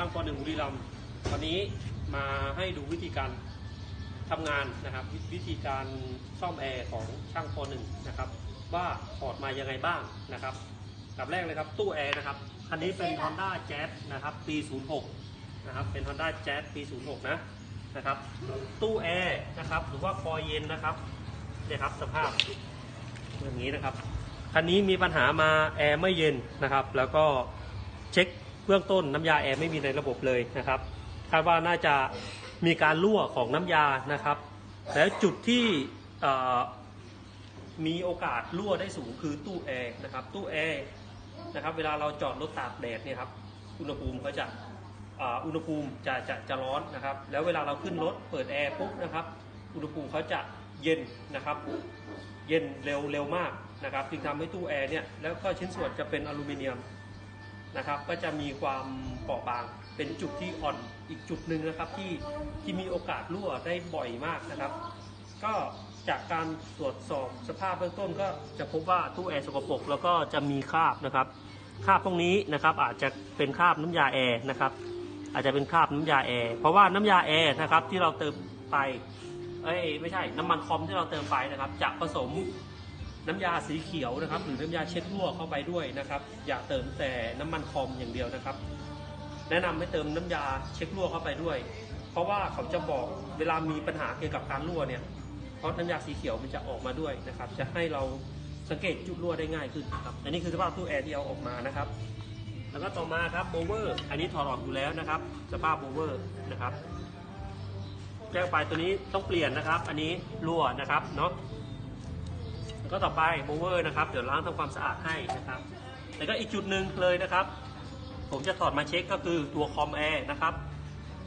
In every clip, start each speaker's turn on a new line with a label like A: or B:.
A: ช่างปหนึ่งบุรีรัมย์วันนี้มาให้ดูวิธีการทำงานนะครับววิธีการซ่อมแอร์ของช่างปหนึ่งนะครับว่าถอดมายังไงบ้างนะครับกับแรกเลยครับตู้แอร์นะครับคันนี้เป็น Honda Jazz นะครับปี 06นะครับเป็น Honda Jazz ปี 06 นะนะครับ ตู้แอร์นะครับหรือว่าคอยเย็นนะครับเนี่ยครับสภาพอย่างนี้นะครับคันนี้มีปัญหามาแอร์ไม่เย็นนะครับ แล้วก็เช็ค เบื้องต้นน้ำยาแอร์ไม่มีในระบบเลยนะครับคาดว่าน่าจะมีการรั่วของน้ำยานะครับ แล้วจุดที่มีโอกาสรั่วได้สูงคือตู้แอร์นะครับตู้แอร์นะครับเวลาเราจอดรถตากแดดเนี่ยครับอุณหภูมิเขาจะอุณหภูมิจะจะจะร้อนนะครับ แล้วเวลาเราขึ้นรถเปิดแอร์ปุ๊บนะครับ อุณหภูมิเขาจะเย็นนะครับ เย็นเร็วเร็วมากนะครับ จึงทำให้ตู้แอร์เนี่ยแล้วก็ชิ้นส่วนจะเป็นอลูมิเนียม นะครับก็จะมีความเปราะบางเป็นจุดที่อ่อนอีกจุดหนึ่งนะครับที่ที่มีโอกาสรั่วได้บ่อยมากนะครับ ก็จากการตรวจสอบสภาพเบื้องต้นก็จะพบว่าตู้แอร์สกปรกแล้วก็จะมีคราบนะครับคราบพวกนี้นะครับอาจจะเป็นคราบน้ำยาแอร์นะครับอาจจะเป็นคราบน้ำยาแอร์เพราะว่าน้ำยาแอร์นะครับที่เราเติมไปเอ้ยไม่ใช่น้ำมันคอมที่เราเติมไปนะครับจะผสม น้ำยาสีเขียวนะครับ หรือน้ำยาเช็ดรั่วเข้าไปด้วยนะครับ อย่าเติมแต่น้ำมันคอมอย่างเดียวนะครับ แนะนำให้เติมน้ำยาเช็ครั่วเข้าไปด้วย เพราะว่าเขาจะบอกเวลามีปัญหาเกี่ยวกับการรั่วเนี่ยเพราะน้ำยาสีเขียวมันจะออกมาด้วยนะครับ จะให้เราสังเกตจุดรั่วได้ง่ายขึ้นครับ อันนี้คือสภาพตู้แอร์ที่เอาออกมานะครับ แล้วก็ต่อมาครับโบเวอร์ อันนี้ถอดออกอยู่แล้วนะครับ สภาพโบเวอร์นะครับแจ้งไปตัวนี้ต้องเปลี่ยนนะครับ อันนี้รั่วนะครับเนาะ ก็ต่อไปโบเวอร์นะครับ เดี๋ยวล้างทำความสะอาดให้นะครับ แล้วก็อีกจุดหนึ่งเลยนะครับ ผมจะถอดมาเช็คก็คือตัวคอมแอร์นะครับ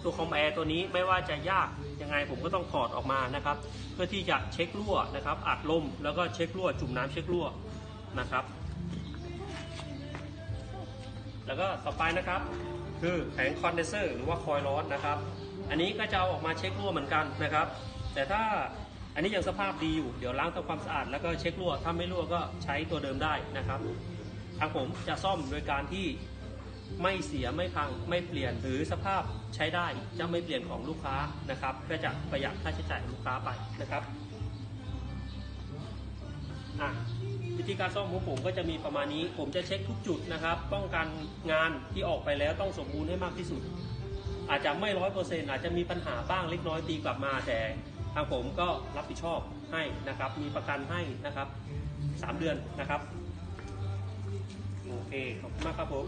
A: ตัวคอมแอร์ตัวนี้ไม่ว่าจะยากยังไงผมก็ต้องถอดออกมานะครับ เพื่อที่จะเช็ครั่วนะครับ อัดลมแล้วก็เช็ครั่วจุ่มน้ำเช็ครั่วนะครับ แล้วก็ต่อไปนะครับ คือแผงคอนเดนเซอร์หรือว่าคอยล์ร้อนนะครับ อันนี้ก็จะเอาออกมาเช็ครั่วเหมือนกันนะครับ แต่ถ้า อันนี้ยังสภาพดีอยู่ เดี๋ยวล้างทำความสะอาดแล้วก็เช็ครั่ว ถ้าไม่รั่วก็ใช้ตัวเดิมได้นะครับ ทางผมจะซ่อมโดยการที่ไม่เสียไม่พังไม่เปลี่ยนหรือสภาพใช้ได้จะไม่เปลี่ยนของลูกค้านะครับ ก็จะประหยัดค่าใช้จ่ายลูกค้าไปนะครับวิธีการซ่อมของผมก็จะมีประมาณนี้ ผมจะเช็คทุกจุดนะครับ ป้องกันงานที่ออกไปแล้วต้องสมบูรณ์ให้มากที่สุด อาจจะไม่ร้อยเปอร์เซ็นต์อาจจะมีปัญหาบ้างเล็กน้อยตีกลับมาแต่ ทางผมก็รับผิดชอบให้นะครับ มีประกันให้นะครับสามเดือนนะครับ โอเค ขอบคุณมากครับผม